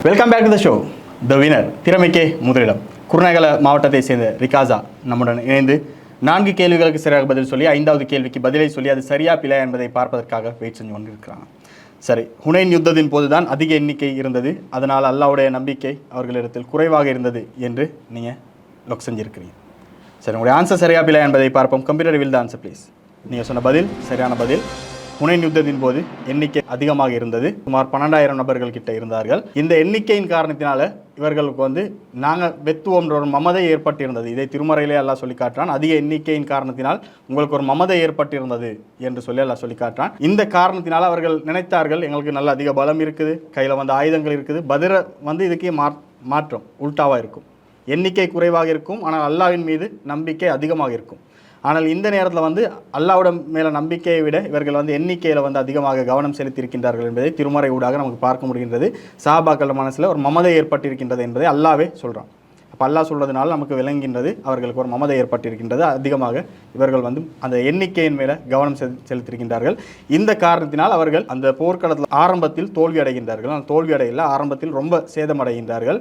welcome back to the show the winner திறமைக்கே முதலிடம். குருநகல மாவட்டத்தை சேர்ந்த ரிகாசா நம்முடன் இணைந்து நான்கு கேள்விகளுக்கு சரியாக பதில் சொல்லி ஐந்தாவது கேள்விக்கு பதிலை சொல்லி அது சரியா பிழை என்பதை பார்ப்பதற்காக வெயிட் செஞ்சு கொண்டிருக்கிறாங்க சரி ஹுனைன் யுத்தத்தின் போதுதான் அதிக எண்ணிக்கை இருந்தது. அதனால் அல்லாவுடைய நம்பிக்கை அவர்களிடத்தில் குறைவாக இருந்தது என்று நீங்கள் லொக் செஞ்சிருக்கிறீங்க. சரி உங்களுடைய ஆன்சர் சரியா பிள்ளை என்பதை பார்ப்போம். Computer will the answer please நீங்கள் சொன்ன பதில் சரியான பதில். புனை யுத்தத்தின் போது எண்ணிக்கை அதிகமாக இருந்தது. சுமார் பன்னெண்டாயிரம் நபர்கள் கிட்ட இருந்தார்கள். இந்த எண்ணிக்கையின் காரணத்தினால இவர்களுக்கு வந்து நாங்கள் வெத்துவோம்ன்ற ஒரு மமதை ஏற்பட்டிருந்தது. இதை திருமறையிலே எல்லாம் சொல்லி காட்டுறான். அதிக எண்ணிக்கையின் காரணத்தினால் உங்களுக்கு ஒரு மமதை ஏற்பட்டிருந்தது என்று சொல்லி எல்லாம் சொல்லி காட்டுறான். இந்த காரணத்தினால் அவர்கள் நினைத்தார்கள் எங்களுக்கு நல்ல அதிக பலம் இருக்குது கையில் வந்து ஆயுதங்கள் இருக்குது. பதிர வந்து இதுக்கே மா மாற்றம் உல்ட்டாவாக இருக்கும். எண்ணிக்கை குறைவாக இருக்கும். ஆனால் அல்லாவின் மீது நம்பிக்கை அதிகமாக இருக்கும். ஆனால் இந்த நேரத்தில் வந்து அல்லாவோட மேலே நம்பிக்கையை விட இவர்கள் வந்து எண்ணிக்கையில் வந்து அதிகமாக கவனம் செலுத்தியிருக்கின்றார்கள் என்பதை திருமறை ஊடாக நமக்கு பார்க்க முடிகின்றது. சாபாக்கள் மனசில் ஒரு மமதை ஏற்பட்டிருக்கின்றது என்பதை அல்லாவே சொல்கிறான் அப்போ அல்லாஹ் சொல்கிறதுனால நமக்கு விளங்குகின்றது அவர்களுக்கு ஒரு மமதை ஏற்பட்டிருக்கின்றது. அதிகமாக இவர்கள் வந்து அந்த எண்ணிக்கையின் மேலே கவனம் செலுத்தி செலுத்தியிருக்கின்றார்கள். இந்த காரணத்தினால் அவர்கள் அந்த போர்க்களத்தில் ஆரம்பத்தில் தோல்வி அடைகின்றார்கள். ஆனால் தோல்வி அடையல ஆரம்பத்தில் ரொம்ப சேதமடைகின்றார்கள்.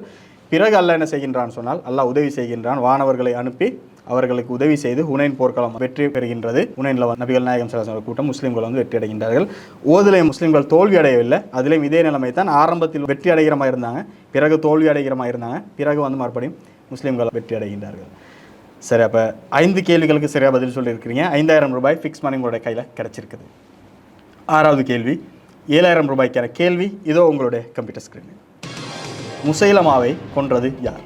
பிறகு அல்லாஹ் என்ன செய்கின்றான் சொன்னால் அல்லாஹ் உதவி செய்கின்றான். வானவர்களை அனுப்பி அவர்களுக்கு உதவி செய்து ஹுனைன் போர்க்களம் வெற்றி பெறுகின்றது. ஹுனைனில் நபிகள் நாயகம் சலாசன கூட்டம் முஸ்லீம்கள் வந்து வெற்றி அடைகின்றார்கள் ஓதிலே முஸ்லீம்கள் தோல்வி அடையவில்லை. அதிலேயும் இதே நிலைமை தான் ஆரம்பத்தில் வெற்றி அடைகிற மாதிரி இருந்தாங்க பிறகு தோல்வி அடைகிற மாதிரி இருந்தாங்க பிறகு வந்து மறுபடியும் முஸ்லீம்கள் வெற்றி அடைகின்றார்கள். சரி அப்போ ஐந்து கேள்விகளுக்கு சரியாக பதில் சொல்லியிருக்கிறீங்க. ஐந்தாயிரம் ரூபாய் ஃபிக்ஸ் மணி உங்களுடைய கையில் கிடச்சிருக்குது. ஆறாவது கேள்வி ஏழாயிரம் ரூபாய்க்கான கேள்வி இதோ உங்களுடைய கம்ப்யூட்டர் ஸ்க்ரீன் முசைலமாவை கொன்றது யார்?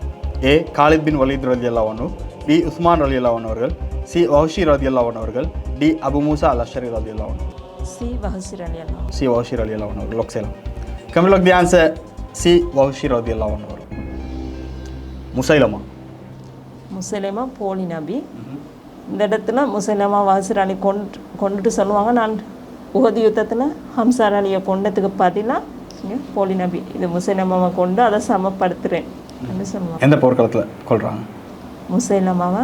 ஏ. காலித் பின் வலீத் ரதி அல்லாவனு பி. உஸ்மான் ரலி அல்லாவன் அவர்கள் சி. வஹஷி ரதி அல்லாவன் அவர்கள் டி. அபு மூசா அல் அஷரி ரதி அல்லாவன் சி. அலி அல்லாஹ் சி. வஹஷி ரலி அல்லாவன் அவர்கள். லோக்சேலம் கமில் Lok the answer C. Wahshi ரதி அல்லாவன் அவர்கள். முசைலமா? முசலேமா போலி நபி. இந்த இடத்துல முசலேமா வாசிர் அலி கொண்டு கொண்டுட்டு சொல்லுவாங்க. நான் உகதி யுத்தத்தில் ஹம்சார் அலியை கொண்டதுக்கு பதிலாக போலி நபி. இது முசலேமாவை கொண்டு அதை சமப்படுத்துகிறேன் அப்படின்னு சொல்லுவாங்க எந்த போர்க்களத்தில் கொள்கிறாங்க முசைலமாவை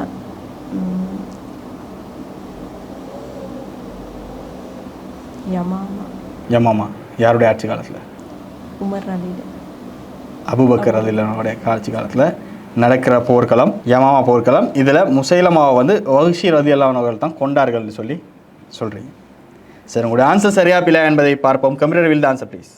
யமாமா. யமாமா யாருடைய ஆட்சி காலத்தில்? உமர் அலியில் அபுபக்கர் அதிலுடைய ஆட்சி காலத்தில் நடக்கிற போர்க்களம் யமாமா போர்க்களம். இதில் முசைலமாவை வந்து வஹஷி ரதி அல்லாவன் அவர்கள் தான் கொண்டார்கள்னு சொல்லி சொல்கிறீங்க சரி உங்களுடைய ஆன்சர் சரியா பிள்ளை என்பதை பார்ப்போம். கம்ப்யூட்டர் வில் ஆன்சர் ப்ளீஸ்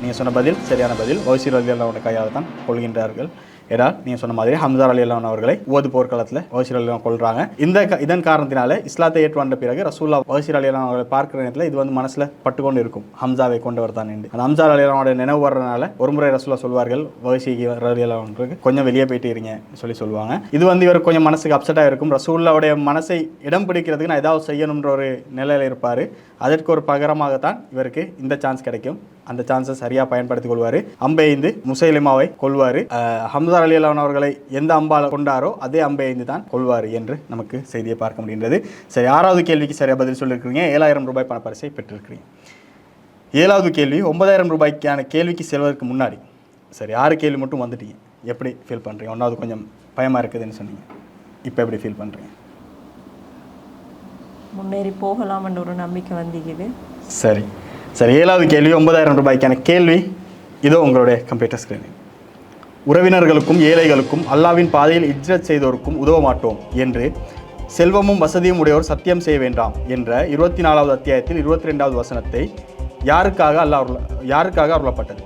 நீங்கள் சொன்ன பதில் சரியான பதில். ஒசீர் அலி அல்லாவோட கையால் தான் கொள்கின்றார்கள். ஏனால் நீங்கள் சொன்ன மாதிரி ஹம்சார் அலி அல்லான் அவர்களை ஓது போர்க்களத்தில் ஓசிர் அலி கொள்கிறாங்க இந்த க- இதன் காரணத்தினால இஸ்லாத்தை ஏற்றுவந்த பிறகு ரசூல்லா ஓசிர் அலி அல்லான் அவர்களை பார்க்குற நேரத்தில் இது வந்து மனசில் பட்டுக்கொண்டு இருக்கும். ஹம்சாவை கொண்டவர் தான் என்று. அந்த ஹம்சார் அலி அல்லாவோட நினைவு வர்றதுனால ஒரு முறை ரசூல்லா சொல்வார்கள் ஓசிக்கு அலி அல்லாவுக்கு கொஞ்சம் வெளியே போயிட்டு இருங்க சொல்லி சொல்லுவாங்க இது வந்து இவர் கொஞ்சம் மனசுக்கு அப்செட்டாக இருக்கும். ரசூல்லாவுடைய மனசை இடம் பிடிக்கிறதுக்கு நான் ஏதாவது செய்யணுன்ற ஒரு நிலையில் இருப்பார். அதற்கு ஒரு பகரமாகத்தான் இவருக்கு இந்த சான்ஸ் கிடைக்கும். அந்த சான்ஸை சரியாக பயன்படுத்திக் கொள்வார். அம்பெய்ந்து முசைலிமாவை கொள்வார் ஹம்தார் அலி அல்லான் அவர்களை எந்த அம்பால் கொண்டாரோ அதே அம்பெய்ந்து தான் கொள்வார் என்று நமக்கு செய்தியை பார்க்க முடிகின்றது. சரி ஆறாவது கேள்விக்கு சரியாக பதில் சொல்லியிருக்கிறீங்க ஏழாயிரம் ரூபாய் பணப்பரிசை பெற்றிருக்கிறீங்க. ஏழாவது கேள்வி ஒன்பதாயிரம் ரூபாய்க்கான கேள்விக்கு செல்வதற்கு முன்னாடி சரி ஆறு கேள்வி மட்டும் வந்துட்டீங்க. எப்படி ஃபீல் பண்ணுறீங்க ஒன்றாவது கொஞ்சம் பயமாக இருக்குதுன்னு சொன்னீங்க. இப்போ எப்படி ஃபீல் பண்ணுறீங்க முன்னேறி போகலாம்ன்ற ஒரு நம்பிக்கை வந்திக்குது. சரி. சரி ஏழாவது கேள்வி ஒன்பதாயிரம் ரூபாய்க்கான கேள்வி. இதோ உங்களுடைய கம்ப்யூட்டர் ஸ்க்ரீனிங் உறவினர்களுக்கும் ஏழைகளுக்கும் அல்லாவின் பாதையில் இஜ்ரத் செய்தோருக்கும் உதவ மாட்டோம் என்று செல்வமும் வசதியும் உடையோர் சத்தியம் செய்ய வேண்டாம் என்ற இருபத்தி நாலாவது அத்தியாயத்தில் இருபத்தி ரெண்டாவது வசனத்தை யாருக்காக அல்லாஹ் யாருக்காக அருளப்பட்டது?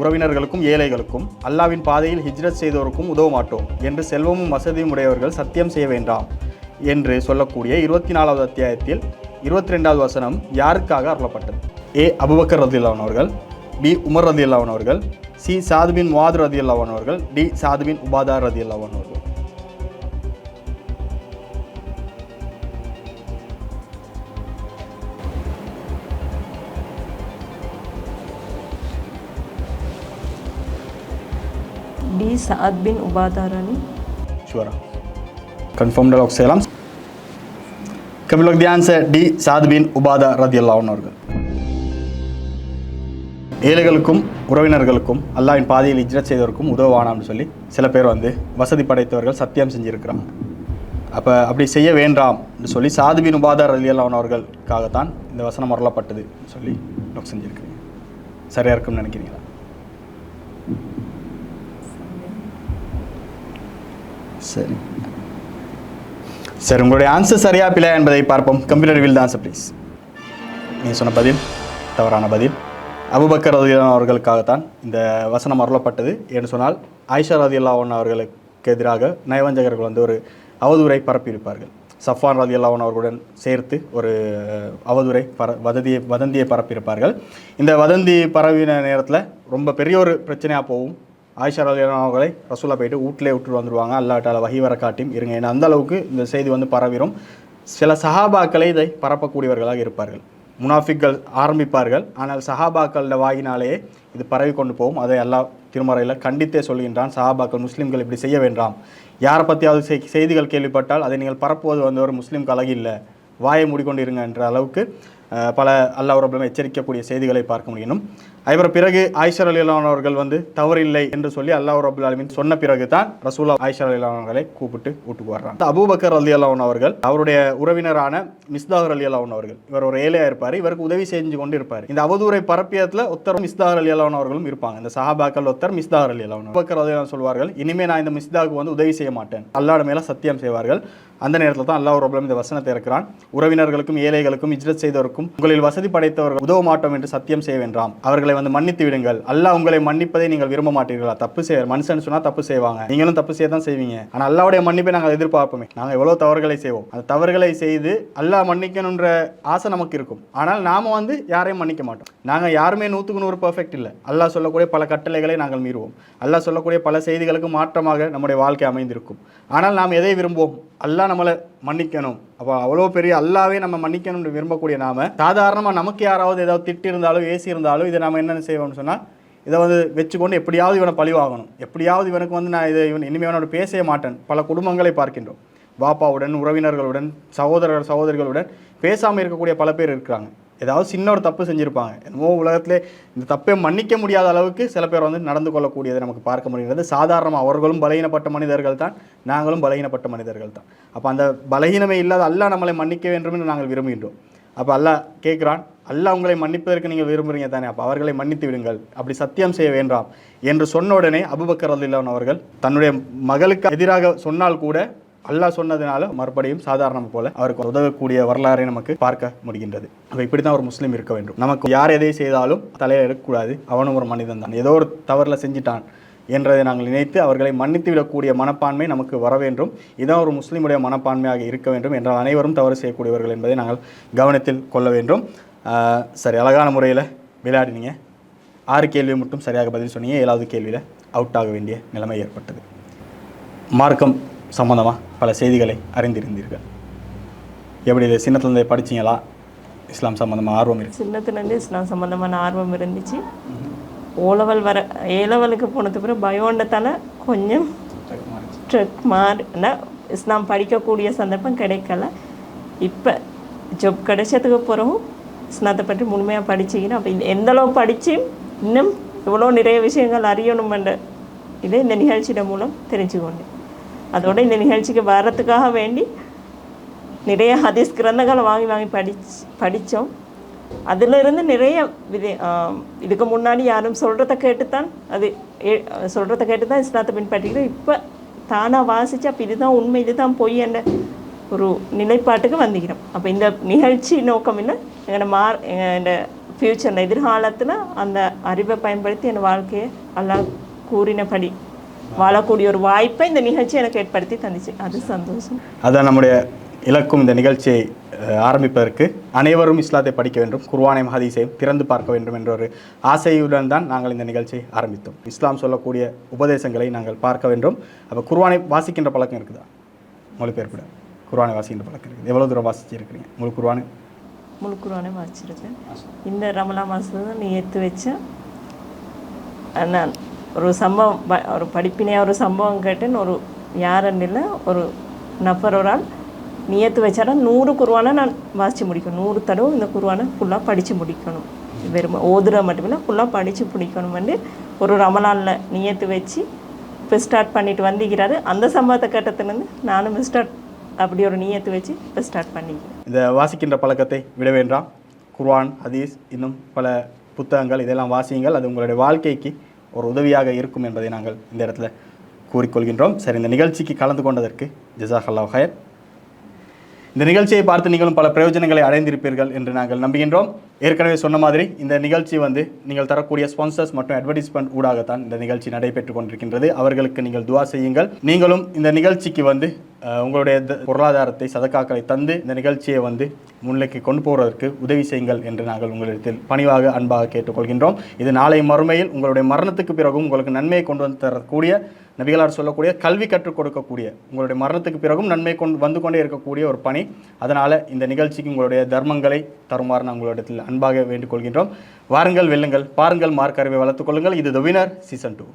உறவினர்களுக்கும் ஏழைகளுக்கும் அல்லாவின் பாதையில் ஹிஜ்ரத் செய்தோருக்கும் உதவ மாட்டோம் என்று செல்வமும் வசதியும் உடையவர்கள் சத்தியம் செய்ய வேண்டாம் என்று சொல்லக்கூடிய இருபத்தி நாலாவது அத்தியாயத்தில் இருபத்தி ரெண்டாவது வசனம் யாருக்காக அருளப்பட்டது? ஏ. அபுபக்கர் ரதியுல்லான் அவர்கள் பி. உமர் ரதியுல்லான் அவர்கள் சி. சாதுபின் முவாது ரதியுல்லான் அவர்கள் டி. சாதுபின் உபாதார் ரதியுல்லான் அவர்கள். டி. சாத் பின் உபாதாரணி ஷுவரா கன்ஃபார்ம் லாக் செய்யலாம். கபிலோக் தி ஆன்சர் டி சாத் பின் உபாதா ரதியுல்லான் அவர்கள். ஏழைகளுக்கும் உறவினர்களுக்கும் அல்லாவின் பாதையில் இஜ்ரத் செய்தவருக்கும் உதவானாம்னு சொல்லி சில பேர் வந்து வசதி படைத்தவர்கள் சத்தியம் செஞ்சுருக்கிறாங்க. அப்போ அப்படி செய்ய வேண்டாம்னு சொல்லி சாதுபின் உபாதார் ரலியல்லான் அவர்களுக்காகத்தான் இந்த வசனம் அருளப்பட்டது சொல்லி நோக் செஞ்சுருக்கிறீங்க. சரியாக இருக்கும்னு நினைக்கிறீங்களா? சரி. சரி உங்களுடைய ஆன்சர் சரியா பிள்ளை என்பதை பார்ப்போம். கம்ப்யூட்டர் வில் தான் சார் ப்ளீஸ் நீ சொன்ன பதில் தவறான பதில். அபுபக்கர் ரதியல்லான் அவர்களுக்காகத்தான் இந்த வசனம் அருளப்பட்டது. என்று சொன்னால் ஆயிஷா ரதியல்லாவன் அவர்களுக்கு எதிராக நயவஞ்சகர்கள் வந்து ஒரு அவதூறை பரப்பியிருப்பார்கள். சஃபான் ரதியல்லாவன் அவர்களுடன் சேர்த்து ஒரு அவதூரை பர வதந்தியை வதந்தியை பரப்பியிருப்பார்கள். இந்த வதந்தி பரவின நேரத்தில் ரொம்ப பெரிய ஒரு பிரச்சனையாக போகும். ஆயிஷா ரலியல்லாஹு அவர்களை ரசூலா போயிட்டு வீட்டிலே விட்டுட்டு வந்துடுவாங்க அல்லாட்டால வகி வர காட்டியும் இருங்க ஏன்னா அந்த அளவுக்கு இந்த செய்தி வந்து பரவிடும் சில சஹாபாக்களை இதை பரப்பக்கூடியவர்களாக இருப்பார்கள். முனாஃபிக்கள் ஆரம்பிப்பார்கள். ஆனால் சஹாபாக்களோட வாயினாலேயே இது பரவி கொண்டு போகும். அதை எல்லா திருமறையில் கண்டித்தே சொல்கின்றான். சஹாபாக்கள் முஸ்லீம்கள் இப்படி செய்ய வேண்டாம். யாரை பற்றியாவது செய்திகள் கேள்விப்பட்டால் அதை நீங்கள் பரப்புவது வந்து ஒரு முஸ்லீம் அழகு இல்லை. வாயை மூடிக்கொண்டு இருங்க என்ற அளவுக்கு பல அல்லாஹ் எச்சரிக்கக்கூடிய செய்திகளை பார்க்க முடியும். இவர் பிறகு ஆயிஷர் அலிலான் அவர்கள் வந்து தவறில்லை என்று சொல்லி அல்லாஹ் ரபுல் அலமின் சொன்ன பிறகு தான் ரசூலா ஆயிஷர் அலிலான் அவர்களை கூப்பிட்டு வீட்டுக்கு வர்றாங்க. அபூபக்கர் அலி அல்லான் அவர்கள் அவருடைய உறவினரான மிஸ்தாகர் அலி அல்லான் அவர்கள் இவர் ஒரு ஏழையா இருப்பார் இவருக்கு உதவி செஞ்சு கொண்டு இருப்பார். இந்த அவதூரை பரப்பியத்தில் ஒத்தர் மிஸ்தாகர் அலி அல்லான் அவர்களும் இருப்பாங்க. இந்த சஹாபாக்கள் ஒத்தர் மிஸ்தாகர் அலி அல்லான் அபூபக்கர் அலி சொல்வார்கள் இனிமே நான் இந்த மிஸ்தாவுக்கு வந்து உதவி செய்ய மாட்டேன். அல்லாட மேல சத்தியம் செய்வார்கள். அந்த நேரத்தில் தான் அல்லாஹ் ரபுல்லம் இந்த வசனத்தை இருக்கிறான் உறவினர்களுக்கும் ஏழைகளுக்கும் இஜ்ரத் செய்தவருக்கும் உங்களில் வசதி படைத்தவர்கள் உதவ மாட்டோம் என்று சத்தியம் செய்ய வேண்டாம் அவர்களை வந்து மன்னித்து விடுங்கள். அல்லாஹ் உங்களை மன்னிப்பதை நீங்கள் விரும்ப மாட்டீர்களா? தப்பு செய்ய மனுஷன் சொன்னால் தப்பு செய்வாங்க. நீங்களும் தப்பு செய்ய தான் செய்வீங்க. ஆனால் அல்லாவுடைய மன்னிப்பை நாங்கள் எதிர்பார்ப்போமே. நாங்கள் எவ்வளோ தவறுகளை செய்வோம். அந்த தவறுகளை செய்து அல்லாஹ் மன்னிக்கணுன்ற ஆசை நமக்கு இருக்கும். ஆனால் நாம் வந்து யாரையும் மன்னிக்க மாட்டோம். நாங்கள் யாருமே நூற்றுக்கு நூறு பர்ஃபெக்ட் இல்லை. அல்லாஹ் சொல்லக்கூடிய பல கட்டளைகளை நாங்கள் மீறுவோம். அல்லாஹ் சொல்லக்கூடிய பல செய்திகளுக்கு மாற்றமாக நம்முடைய வாழ்க்கை அமைந்திருக்கும். ஆனால் நாம் எதை விரும்புவோம்? அல்லாஹ் நம்மளை மன்னிக்கணும். அப்போ அவ்வளோ பெரிய அல்லாவே நம்ம மன்னிக்கணும்னு விரும்பக்கூடிய நாம சாதாரணமாக நமக்கு யாராவது ஏதாவது திட்டி இருந்தாலும் ஏசி இருந்தாலும் இதை நம்ம என்னென்ன செய்வோம்னு சொன்னால் இதை வந்து வச்சுக்கொண்டு எப்படியாவது இவனை பழிவாகணும் எப்படியாவது இவனுக்கு வந்து நான் இதை இவன் இனிமேல் அவனோட பேசவே மாட்டேன். பல குடும்பங்களை பார்க்கின்றோம். பாப்பாவுடன் உறவினர்களுடன் சகோதரர் சகோதரிகளுடன் பேசாமல் இருக்கக்கூடிய பல பேர் இருக்கிறாங்க. ஏதாவது சின்ன ஒரு தப்பு செஞ்சுருப்பாங்க. என்னமோ உலகத்திலே இந்த தப்பை மன்னிக்க முடியாத அளவுக்கு சில பேர் வந்து நடந்து கொள்ளக்கூடியதை நமக்கு பார்க்க முடிகிறது. சாதாரணமாக அவர்களும் பலகீனப்பட்ட மனிதர்கள் தான் நாங்களும் பலகீனப்பட்ட மனிதர்கள் தான். அப்போ அந்த பலகீனமே இல்லாத அல்லாஹ் நம்மளை மன்னிக்க வேண்டும் என்று நாங்கள் விரும்புகின்றோம். அப்போ அல்லாஹ் கேட்குறான் அல்லாஹ் உங்களை மன்னிப்பதற்கு நீங்கள் விரும்புகிறீங்க தானே? அப்போ அவர்களை மன்னித்து விடுங்கள். அப்படி சத்தியம் செய்ய வேண்டாம். என்று சொன்ன உடனே அபுபக்கர் ரலில்லான் அவர்கள் தன்னுடைய மகளுக்கு எதிராக சொன்னால் கூட அல்லாஹ் சொன்னதுனால மறுபடியும் சாதாரணம் போல அவருக்கு உதவக்கூடிய வரலாறை நமக்கு பார்க்க முடிகின்றது. அப்போ இப்படி தான் ஒரு முஸ்லீம் இருக்க வேண்டும். நமக்கு யார் எதை செய்தாலும் தலையை எடுக்கக்கூடாது. அவனும் ஒரு மனிதன் தான். ஏதோ ஒரு தவறில் செஞ்சிட்டான் என்றதை நாங்கள் நினைத்து அவர்களை மன்னித்து விடக்கூடிய மனப்பான்மை நமக்கு வர வேண்டும். இதான் ஒரு முஸ்லீமுடைய மனப்பான்மையாக இருக்க வேண்டும் என்றால் அனைவரும் தவறு செய்யக்கூடியவர்கள் என்பதை நாங்கள் கவனத்தில் கொள்ள வேண்டும். சரி அழகான முறையில் விளையாடினீங்க. ஆறு கேள்வி மட்டும் சரியாக பதில் சொன்னீங்க. ஏழாவது கேள்வியில் அவுட் ஆக வேண்டிய நிலைமை ஏற்பட்டது. மார்க்கம் சம்பந்தமாக பல செய்திகளை அறிந்திருந்தீர்கள். எப்படி இது சின்னத்துலேருந்து படிச்சீங்களா? இஸ்லாம் சம்பந்தமாக ஆர்வம் இருக்கு. சின்னத்துலேருந்து இஸ்லாம் சம்மந்தமான ஆர்வம் இருந்துச்சு. ஓலவல் வர ஏலவலுக்கு போனது பிறகு பயோண்டத்தால் கொஞ்சம் ட்ரெக் மாறினா இஸ்லாம் படிக்கக்கூடிய சந்தர்ப்பம் கிடைக்கல. இப்போ ஜப் கிடைச்சதுக்கு பிறகும் இஸ்லாத்தை பற்றி முழுமையாக படிச்சிங்கன்னா அப்போ எந்த அளவு படித்து இன்னும் இவ்வளோ நிறைய விஷயங்கள் அறியணுமென்ற இதை இந்த நிகழ்ச்சியின் மூலம் தெரிஞ்சுக்கொண்டேன். அதோட இந்த நிகழ்ச்சிக்கு வர்றதுக்காக வேண்டி நிறைய ஹதீஸ் கிரந்தங்களை வாங்கி வாங்கி படிச்சு படித்தோம் அதிலிருந்து நிறைய விதை இதுக்கு முன்னாடி யாரும் சொல்கிறத கேட்டுத்தான் அது சொல்கிறத கேட்டு தான் இஸ்லாத்தை பின்பற்றிக்கிறோம். இப்போ தானாக வாசித்து அப்போ இதுதான் உண்மை இதுதான் பொய் என்ற ஒரு நிலைப்பாட்டுக்கு வந்துக்கிறோம். அப்போ இந்த நிகழ்ச்சி நோக்கம் இல்லை எங்களோட மார் எங்கள் ஃப்யூச்சரில் எதிர்காலத்தில் அந்த அறிவை பயன்படுத்தி என் வாழ்க்கையை எல்லாம் கூறினபடி வாழக்கூடிய ஒரு வாய்ப்பை இந்த நிகழ்ச்சி எனக்கு ஏற்படுத்தி தந்துச்சு. அது சந்தோஷம். அதான் நம்முடைய இலக்கும் இந்த நிகழ்ச்சியை ஆரம்பிப்பதற்கு அனைவரும் இஸ்லாத்தை படிக்க வேண்டும் குர்ஆனையும் ஹதீஸையும் திறந்து பார்க்க வேண்டும் என்ற ஒரு ஆசையுடன் தான் நாங்கள் இந்த நிகழ்ச்சியை ஆரம்பித்தோம். இஸ்லாம் சொல்லக்கூடிய உபதேசங்களை நாங்கள் பார்க்க வேண்டும். அப்போ குர்ஆனை வாசிக்கின்ற பழக்கம் இருக்குதா? மொழிபெயர்ப்பிட குர்ஆனை வாசிக்கின்ற பழக்கம் இருக்குது. எவ்வளோ தூரம் வாசிச்சு இருக்கிறீங்க முழு குர்ஆனை? முழு குர்ஆனை வாசிச்சிருக்கேன். இந்த ரமலா மாதத்துல நீ ஏற்று வச்சேன் நான் ஒரு சம்பவம் ப- ஒரு படிப்பினையாக ஒரு சம்பவம் கேட்டுன்னு ஒரு யாருன்னு இல்லை ஒரு நபர் ஒரு ஆள். நியத்து வச்சாரா? நூறு குருவானை நான் வாசித்து முடிக்கணும். நூறு தடவை இந்த குருவானை ஃபுல்லாக படித்து முடிக்கணும். வெறும் ஓதுற மட்டுமில்லை ஃபுல்லாக படித்து முடிக்கணும் வந்து ஒரு ரமலானில் நியத்து வச்சு இப்போ ஸ்டார்ட் பண்ணிட்டு வந்திக்கிறாரு அந்த சம்பவத்தை கட்டத்துலேருந்து நானும் ஸ்டார்ட் அப்படி ஒரு நியத்து வச்சு இப்போ ஸ்டார்ட் பண்ணிக்கிறேன். இந்த வாசிக்கின்ற பழக்கத்தை விட வேண்டாம். குர்வான் ஹதீஸ் இன்னும் பல புத்தகங்கள் இதெல்லாம் வாசியுங்கள். அது உங்களுடைய வாழ்க்கைக்கு ஒரு உதவியாக இருக்கும் என்பதை நாங்கள் இந்த இடத்துல கூறிக்கொள்கின்றோம். சரி இந்த நிகழ்ச்சிக்கு கலந்து கொண்டதற்கு ஜிசாஹல்லா ஹயர் இந்த நிகழ்ச்சியை பார்த்து நீங்களும் பல பிரயோஜனங்களை அடைந்திருப்பீர்கள் என்று நாங்கள் நம்புகின்றோம். ஏற்கனவே சொன்ன மாதிரி இந்த நிகழ்ச்சி வந்து நீங்கள் தரக்கூடிய ஸ்பான்சர்ஸ் மற்றும் அட்வர்டைஸ்மெண்ட் ஊடாகத்தான் இந்த நிகழ்ச்சி நடைபெற்று கொண்டிருக்கின்றது. அவர்களுக்கு நீங்கள் துவா செய்யுங்கள். நீங்களும் இந்த நிகழ்ச்சிக்கு வந்து உங்களுடைய த- பொருளாதாரத்தை சதக்காக்களை தந்து இந்த நிகழ்ச்சியை வந்து முன்னிலைக்கு கொண்டு போவதற்கு உதவி செய்யுங்கள் என்று நாங்கள் உங்களிடத்தில் பணிவாக அன்பாக கேட்டுக்கொள்கின்றோம். இது நாளை மறுமையில் உங்களுடைய மரணத்துக்கு பிறகும் உங்களுக்கு நன்மையை கொண்டு வந்து தரக்கூடிய நபிகளார் சொல்லக்கூடிய கல்வி கற்றுக் கொடுக்கக்கூடிய உங்களுடைய மரணத்துக்கு பிறகும் நன்மை கொண்டு வந்து கொண்டே இருக்கக்கூடிய ஒரு பணி. அதனால் இந்த நிகழ்ச்சிக்கு உங்களுடைய தர்மங்களை தருமாறு நான் உங்களிடத்தில் அன்பாக வேண்டிக் கொள்கின்றோம் வாருங்கள் வெல்லுங்கள் பாருங்கள் மார்க் அறிவை வளர்த்துக் கொள்ளுங்கள். இது த வினர் சீசன் டூ